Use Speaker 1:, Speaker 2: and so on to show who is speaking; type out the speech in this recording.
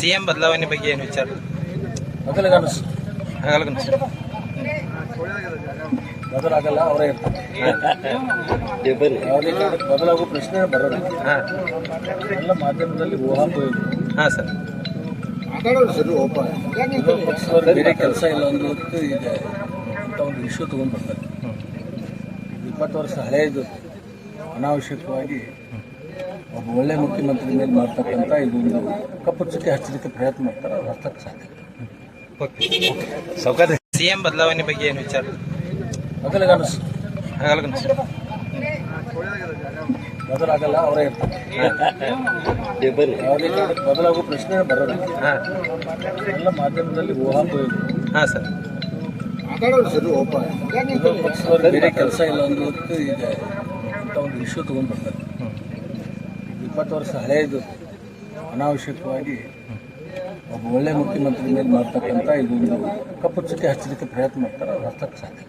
Speaker 1: CM ಬದಲಾವಣೆ ಬಗ್ಗೆ ಏನು ವಿಚಾರ?
Speaker 2: ಮೊದಲಿಗೆ ಅನಿಸ್ತು
Speaker 1: ಆಗಲ್ಲ ಕನಸು
Speaker 2: ಬದಲಾಗಲ್ಲ ಅವರೇ ಇರ್ತಾರೆ. ಬದಲಾಗುವ ಪ್ರಶ್ನೆ ಬರೋದಿಲ್ಲ
Speaker 1: ಹಾಂ.
Speaker 2: ಎಲ್ಲ ಮಾಧ್ಯಮದಲ್ಲಿ ಊಹಾಪೋಹ
Speaker 1: ಹಾಂ ಸರ್.
Speaker 2: ಬೇರೆ ಕೆಲಸ ಇಲ್ಲ ಅನ್ನೋದಕ್ಕೆ ಈಗ ಇಂಥ ಒಂದು ಇಶ್ಯೂ ತೊಗೊಂಡು ಬರ್ತಾರೆ. ಇಪ್ಪತ್ತು ವರ್ಷ ಹಳೆಯದು. ಅನಾವಶ್ಯಕವಾಗಿ ಒಬ್ಬ ಒಳ್ಳೆ ಮುಖ್ಯಮಂತ್ರಿ ಮೇಲೆ ಮಾಡ್ತಕ್ಕಂಥ ಇದೊಂದು ಕಪ್ಪು ಚುಕ್ಕೆ ಹಚ್ಚಲಿಕ್ಕೆ ಪ್ರಯತ್ನ ಮಾಡ್ತಾರೆ ಅದು ಹಚ್ಚಕ್ಕೆ ಸಾಧ್ಯ.
Speaker 1: ಸೌಕರ್ಯ. ಸಿಎಂ ಬದಲಾವಣೆ ಬಗ್ಗೆ ಏನು ವಿಚಾರ?
Speaker 2: ಅನಿಸ್ತು
Speaker 1: ಆಗಲ್ಲ
Speaker 2: ಬದಲಾಗಲ್ಲ ಅವರೇ ಇರ್ತಾರೆ. ಯಾವುದೇ ಕಾರಣಕ್ಕೆ ಬದಲಾಗುವ ಪ್ರಶ್ನೆ ಬರೋದಿಲ್ಲ.
Speaker 1: ಹಾಂ.
Speaker 2: ಎಲ್ಲ ಮಾಧ್ಯಮದಲ್ಲಿ ಊಹಾಪೋಹ
Speaker 1: ಹಾಂ ಸರ್.
Speaker 2: ಬೇರೆ ಕೆಲಸ ಇಲ್ಲ ಅನ್ನೋದಕ್ಕೆ ಈಗ ಇಂಥ ಒಂದು ವಿಷಯ ತೊಗೊಂಡು ಬರ್ತಾರೆ ಇಪ್ಪತ್ತು ವರ್ಷ ಹಳೆಯದು. ಅನಾವಶ್ಯಕವಾಗಿ ಒಬ್ಬ ಒಳ್ಳೆ ಮುಖ್ಯಮಂತ್ರಿ ಮೇಲೆ ಮಾಡ್ತಕ್ಕಂಥ ಇದೊಂದು ಕಪ್ಪು ಚುಕ್ಕೆ ಹಚ್ಚಲಿಕ್ಕೆ ಪ್ರಯತ್ನ ಮಾಡ್ತಾರೆ ಅದು ಹಚ್ಚಕ್ಕೆ ಸಾಧ್ಯ.